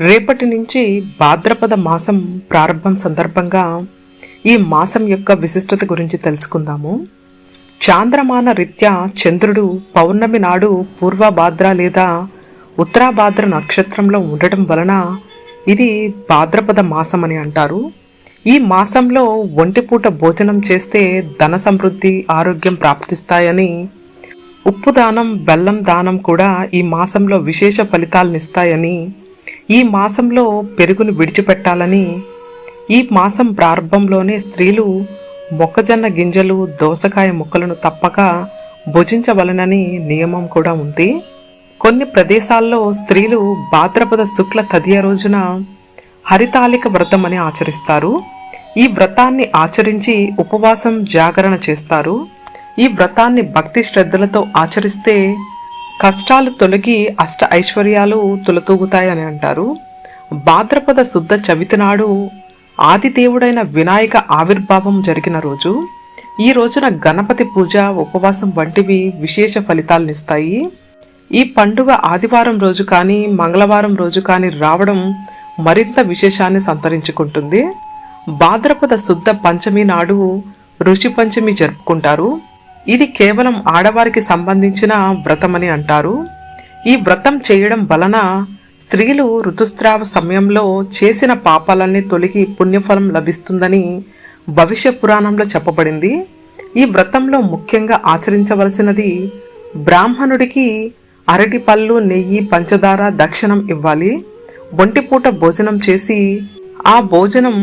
రేపటి నుంచి భాద్రపద మాసం ప్రారంభం సందర్భంగా ఈ మాసం యొక్క విశిష్టత గురించి తెలుసుకుందాము. చాంద్రమాన రీత్యా చంద్రుడు పౌర్ణమి నాడు పూర్వభాద్ర లేదా ఉత్తరాభాద్ర నక్షత్రంలో ఉండటం వలన ఇది భాద్రపద మాసం అని అంటారు. ఈ మాసంలో ఒంటిపూట భోజనం చేస్తే ధన సమృద్ధి ఆరోగ్యం ప్రాప్తిస్తాయని ఉప్పు దానం బెల్లం దానం కూడా ఈ మాసంలో విశేష ఫలితాలనిస్తాయని ఈ మాసంలో పెరుగును విడిచిపెట్టాలని ఈ మాసం ప్రారంభంలోనే స్త్రీలు మొక్కజొన్న గింజలు దోసకాయ ముక్కలను తప్పక భుజించవలనని నియమం కూడా ఉంది. కొన్ని ప్రదేశాల్లో స్త్రీలు భాద్రపద శుక్ల తదియ రోజున హరితాలిక వ్రతం అని ఆచరిస్తారు. ఈ వ్రతాన్ని ఆచరించి ఉపవాసం జాగరణ చేస్తారు. ఈ వ్రతాన్ని భక్తి శ్రద్ధలతో ఆచరిస్తే కష్టాలు తొలగి అష్ట ఐశ్వర్యాలు తులతూగుతాయని అంటారు. భాద్రపద శుద్ధ చవితి నాడు ఆదిదేవుడైన వినాయక ఆవిర్భావం జరిగిన రోజు ఈ రోజున గణపతి పూజ ఉపవాసం వంటివి విశేష ఫలితాలనిస్తాయి ఈ పండుగ ఆదివారం రోజు కానీ మంగళవారం రోజు కానీ రావడం మరింత విశేషాన్ని సంతరించుకుంటుంది. భాద్రపద శుద్ధ పంచమి నాడు ఋషి పంచమి జరుపుకుంటారు. ఇది కేవలం ఆడవారికి సంబంధించిన వ్రతమని అంటారు. ఈ వ్రతం చేయడం వలన స్త్రీలు ఋతుస్రావ సమయంలో చేసిన పాపాలన్నీ తొలగి పుణ్యఫలం లభిస్తుందని భవిష్య పురాణంలో చెప్పబడింది. ఈ వ్రతంలో ముఖ్యంగా ఆచరించవలసినది బ్రాహ్మణుడికి అరటి పళ్ళు నెయ్యి పంచదార దక్షిణం ఇవ్వాలి. ఒంటిపూట భోజనం చేసి ఆ భోజనం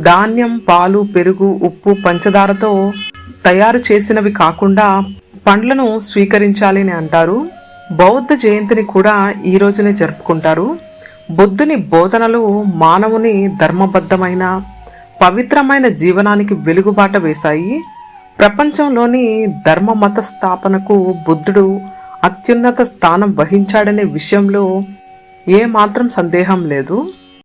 ధాన్యం పాలు పెరుగు ఉప్పు పంచదారతో తయారు చేసినవి కాకుండా పండ్లను స్వీకరించాలి అని అంటారు. బౌద్ధ జయంతిని కూడా ఈ రోజునే జరుపుకుంటారు. బుద్ధుని బోధనలు మానవుని ధర్మబద్ధమైన పవిత్రమైన జీవనానికి వెలుగుబాట వేశాయి. ప్రపంచంలోని ధర్మ మత స్థాపనకు బుద్ధుడు అత్యున్నత స్థానం వహించాడనే విషయంలో ఏ మాత్రం సందేహం లేదు.